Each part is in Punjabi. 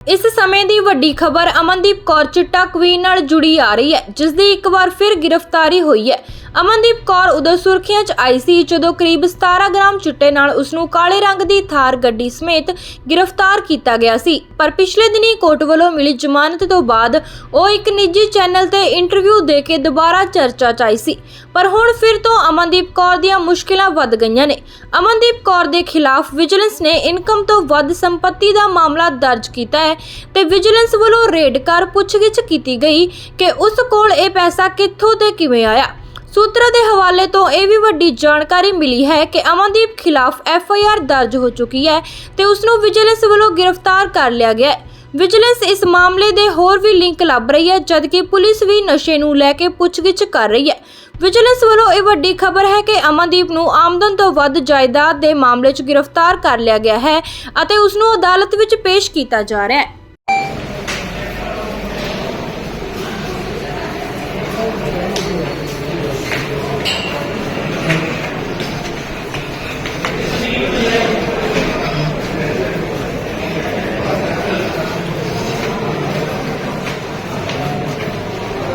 ਇਸ ਸਮੇਂ ਦੀ ਵੱਡੀ ਖਬਰ ਅਮਨਦੀਪ ਕੌਰ ਚਿੱਟਾ ਕੁਈਨ ਨਾਲ ਜੁੜੀ ਆ ਰਹੀ ਹੈ ਜਿਸ ਦੀ ਇੱਕ ਵਾਰ ਫਿਰ ਗ੍ਰਿਫਤਾਰੀ ਹੋਈ ਹੈ। ਅਮਨਦੀਪ ਕੌਰ ਉਦੋਂ ਸੁਰਖੀਆਂ 'ਚ ਆਈ ਸੀ ਜਦੋਂ ਕਰੀਬ 17 ਗ੍ਰਾਮ ਚਿੱਟੇ ਨਾਲ ਉਸ ਨੂੰ ਕਾਲੇ ਰੰਗ ਦੀ ਥਾਰ ਗੱਡੀ ਸਮੇਤ ਗ੍ਰਿਫਤਾਰ ਕੀਤਾ ਗਿਆ ਸੀ। ਪਰ ਪਿਛਲੇ ਦਿਨੀ ਕੋਰਟ ਵੱਲੋਂ ਮਿਲੀ ਜ਼ਮਾਨਤ ਤੋਂ ਬਾਅਦ ਉਹ ਇੱਕ ਨਿੱਜੀ ਚੈਨਲ ਤੇ ਇੰਟਰਵਿਊ ਦੇ ਕੇ ਦੁਬਾਰਾ ਚਰਚਾ 'ਚ ਆਈ ਸੀ। ਪਰ ਹੁਣ ਫਿਰ ਤੋਂ ਅਮਨਦੀਪ ਕੌਰ ਦੀਆਂ ਮੁਸ਼ਕਿਲਾਂ ਵੱਧ ਗਈਆਂ ਨੇ। ਅਮਨਦੀਪ ਕੌਰ ਦੇ ਖਿਲਾਫ ਵਿਜੀਲੈਂਸ ਨੇ ਇਨਕਮ ਤੋਂ ਵੱਧ ਸੰਪਤੀ ਦਾ ਮਾਮਲਾ ਦਰਜ ਕੀਤਾ ਹੈ ਤੇ ਵਿਜੀਲੈਂਸ ਵੱਲੋਂ ਰੇਡ ਕਰ ਪੁੱਛਗਿੱਛ ਕੀਤੀ ਗਈ ਕਿ ਉਸ ਕੋਲ ਇਹ ਪੈਸਾ ਕਿੱਥੋਂ ਤੇ ਕਿਵੇਂ ਆਇਆ। ਸੂਤਰਾਂ ਦੇ ਹਵਾਲੇ ਤੋਂ ਇਹ ਵੀ ਵੱਡੀ ਜਾਣਕਾਰੀ ਮਿਲੀ ਹੈ ਕਿ ਅਮਨਦੀਪ ਖਿਲਾਫ ਐਫ ਆਈ ਆਰ ਦਰਜ ਹੋ ਚੁੱਕੀ ਹੈ ਤੇ ਉਸ ਨੂੰ ਵਿਜੀਲੈਂਸ ਵੱਲੋਂ ਗ੍ਰਿਫਤਾਰ ਕਰ ਲਿਆ ਗਿਆ ਹੈ। ਵਿਜੀਲੈਂਸ ਇਸ ਮਾਮਲੇ ਦੇ ਹੋਰ ਵੀ ਲਿੰਕ ਲੱਭ ਰਹੀ ਹੈ, ਜਦਕਿ ਪੁਲਿਸ ਵੀ ਨਸ਼ੇ ਨੂੰ ਲੈ ਕੇ ਪੁੱਛਗਿੱਛ ਕਰ ਰਹੀ ਹੈ। ਵਿਜੀਲੈਂਸ ਵੱਲੋਂ ਇਹ ਵੱਡੀ ਖਬਰ ਹੈ ਕਿ ਅਮਨਦੀਪ ਨੂੰ ਆਮਦਨ ਤੋਂ ਵੱਧ ਜਾਇਦਾਦ ਦੇ ਮਾਮਲੇ 'ਚ ਗ੍ਰਿਫਤਾਰ ਕਰ ਲਿਆ ਗਿਆ ਹੈ ਅਤੇ ਉਸ ਨੂੰ ਅਦਾਲਤ ਵਿੱਚ ਪੇਸ਼ ਕੀਤਾ ਜਾ ਰਿਹਾ ਹੈ।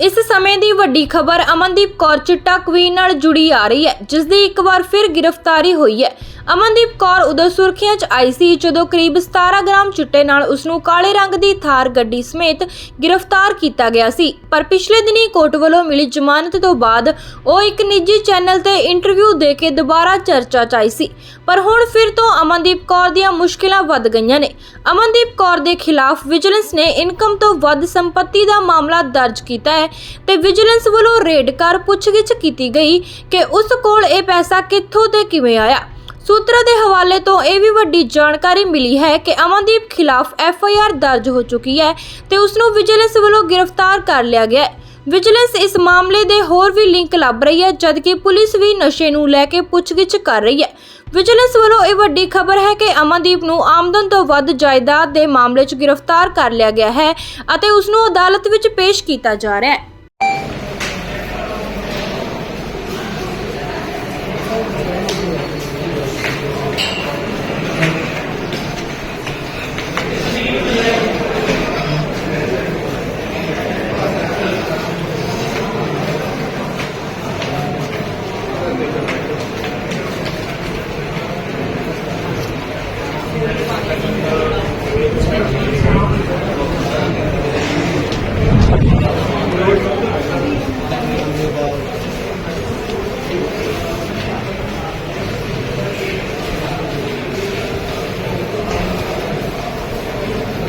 ਇਸ ਸਮੇਂ ਦੀ ਵੱਡੀ ਖਬਰ ਅਮਨਦੀਪ ਕੌਰ ਚਿੱਟਾ ਕੁਈਨ ਨਾਲ ਜੁੜੀ ਆ ਰਹੀ ਹੈ ਜਿਸ ਦੀ ਇੱਕ ਵਾਰ ਫਿਰ ਗ੍ਰਿਫਤਾਰੀ ਹੋਈ ਹੈ। ਅਮਨਦੀਪ ਕੌਰ ਉਦੋਂ ਸੁਰਖੀਆਂ 'ਚ ਆਈ ਸੀ ਜਦੋਂ ਕਰੀਬ 17 ਗ੍ਰਾਮ ਚਿੱਟੇ ਨਾਲ ਉਸ ਨੂੰ ਕਾਲੇ ਰੰਗ ਦੀ ਥਾਰ ਗੱਡੀ ਸਮੇਤ ਗ੍ਰਿਫਤਾਰ ਕੀਤਾ ਗਿਆ ਸੀ। ਪਰ ਪਿਛਲੇ ਦਿਨੀ ਕੋਰਟ ਵੱਲੋਂ ਮਿਲੀ ਜ਼ਮਾਨਤ ਤੋਂ ਬਾਅਦ ਉਹ ਇੱਕ ਨਿੱਜੀ ਚੈਨਲ ਤੇ ਇੰਟਰਵਿਊ ਦੇ ਕੇ ਦੁਬਾਰਾ ਚਰਚਾ 'ਚ ਆਈ ਸੀ। ਪਰ ਹੁਣ ਫਿਰ ਤੋਂ ਅਮਨਦੀਪ ਕੌਰ ਦੀਆਂ ਮੁਸ਼ਕਿਲਾਂ ਵੱਧ ਗਈਆਂ ਨੇ। ਅਮਨਦੀਪ ਕੌਰ ਦੇ ਖਿਲਾਫ ਵਿਜੀਲੈਂਸ ਨੇ ਇਨਕਮ ਤੋਂ ਵੱਧ ਸੰਪਤੀ ਦਾ ਮਾਮਲਾ ਦਰਜ ਕੀਤਾ ਹੈ ਤੇ ਵਿਜੀਲੈਂਸ ਵੱਲੋਂ ਰੇਡ ਕਰ ਪੁੱਛਗਿੱਛ ਕੀਤੀ ਗਈ ਕਿ ਉਸ ਕੋਲ ਇਹ ਪੈਸਾ ਕਿੱਥੋਂ ਤੇ ਕਿਵੇਂ ਆਇਆ। ਸੂਤਰਾਂ ਦੇ ਹਵਾਲੇ ਤੋਂ ਇਹ ਵੀ ਵੱਡੀ ਜਾਣਕਾਰੀ ਮਿਲੀ ਹੈ ਕਿ ਅਮਨਦੀਪ ਖਿਲਾਫ ਐਫ ਆਈ ਆਰ ਦਰਜ ਹੋ ਚੁੱਕੀ ਹੈ ਤੇ ਉਸ ਨੂੰ ਵਿਜੀਲੈਂਸ ਵੱਲੋਂ ਗ੍ਰਿਫਤਾਰ ਕਰ ਲਿਆ ਗਿਆ ਹੈ। ਵਿਜੀਲੈਂਸ ਇਸ ਮਾਮਲੇ ਦੇ ਹੋਰ ਵੀ ਲਿੰਕ ਲੱਭ ਰਹੀ ਹੈ, ਜਦਕਿ ਪੁਲਿਸ ਵੀ ਨਸ਼ੇ ਨੂੰ ਲੈ ਕੇ ਪੁੱਛਗਿੱਛ ਕਰ ਰਹੀ ਹੈ। ਵਿਜੀਲੈਂਸ ਵੱਲੋਂ ਇਹ ਵੱਡੀ ਖਬਰ ਹੈ ਕਿ ਅਮਨਦੀਪ ਨੂੰ ਆਮਦਨ ਤੋਂ ਵੱਧ ਜਾਇਦਾਦ ਦੇ ਮਾਮਲੇ 'ਚ ਗ੍ਰਿਫਤਾਰ ਕਰ ਲਿਆ ਗਿਆ ਹੈ ਅਤੇ ਉਸ ਨੂੰ ਅਦਾਲਤ ਵਿੱਚ ਪੇਸ਼ ਕੀਤਾ ਜਾ ਰਿਹਾ ਹੈ।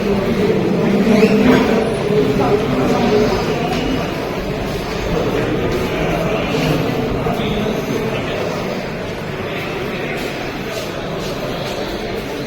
Thank you.